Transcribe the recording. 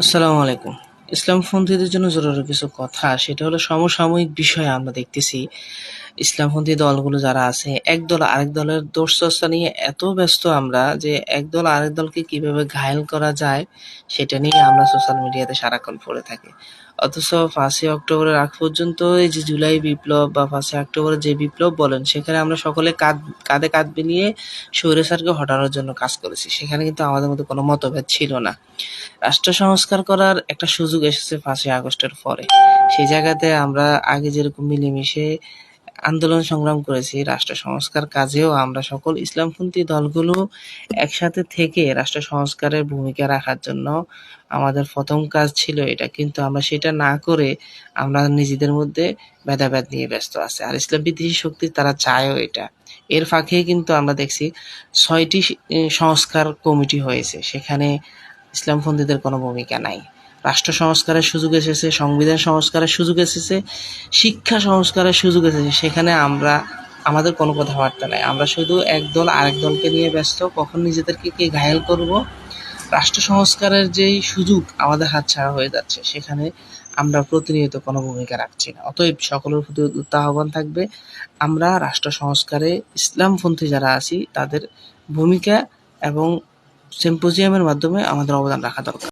আসসালামু আলাইকুম। ইসলাম ইসলামপন্থীদের জন্য জরুরি কিছু কথা সেটা হলো সমসাময়িক বিষয় আমরা দেখতেছি। ইসলামপন্থী দলগুলো যারা আছে, এক দল আরেক দলের দোষ চর্চা নিয়ে এত ব্যস্ত আমরা যে এক দল আরেক দলকে কীভাবে ঘায়েল করা যায়, সেটা নিয়ে আমরা সোশ্যাল মিডিয়াতে সারাক্ষণ পড়ে থাকি। অথচ পাঁচই অক্টোবরের আগ পর্যন্ত এই যে জুলাই বিপ্লব বা পাঁচই অক্টোবরের যে বিপ্লব বলেন, সেখানে আমরা সকলে কাঁধ, কাঁধে কাঁধ মিলিয়ে স্বৈরাচারকে হটানোর জন্য কাজ করেছি। সেখানে কিন্তু আমাদের মধ্যে কোনো মতভেদ ছিল না। রাষ্ট্র সংস্কার করার একটা সুযোগ এসেছে পাঁচই আগস্টের পরে। সেই জায়গাতে আমরা আগে যেরকম মিলেমিশে আন্দোলন সংগ্রাম করেছি, রাষ্ট্র সংস্কার কাজেও আমরা সকল ইসলামপন্থী দলগুলো একসাথে থেকে রাষ্ট্র সংস্কারের ভূমিকা রাখার জন্য আমাদের প্রথম কাজ ছিল এটা। কিন্তু আমরা সেটা না করে আমরা নিজেদের মধ্যে ভেদাভেদ নিয়ে ব্যস্ত আছে। আর ইসলাম বিদ্বেষী শক্তি, তারা চায়ও এটা। এর ফাঁকে কিন্তু আমরা দেখছি ছয়টি সংস্কার কমিটি হয়েছে। সেখানে ইসলামপন্থীদের কোনো ভূমিকা নাই। রাষ্ট্র সংস্কারের সুযোগ এসেছে, সংবিধান সংস্কারের সুযোগ এসেছে, শিক্ষা সংস্কারের সুযোগ এসেছে। সেখানে আমরা, আমাদের কোনো কথাবার্তা নাই। আমরা শুধু এক দল আরেক দলকে নিয়ে ব্যস্ত। কখন নিজেদেরকে কে ঘায়েল করব? রাষ্ট্র সংস্কারের যেই সুযোগ আমাদের হাতছাড়া হয়ে যাচ্ছে, সেখানে আমরা প্রতিনিয়ত কোনো ভূমিকা রাখছি না। অতএব সকলের প্রতি আহ্বান থাকবে, আমরা রাষ্ট্র সংস্কারে ইসলামপন্থী যারা আছি, তাদের ভূমিকা এবং সিম্পোজিয়ামের মাধ্যমে আমাদের অবদান রাখা দরকার।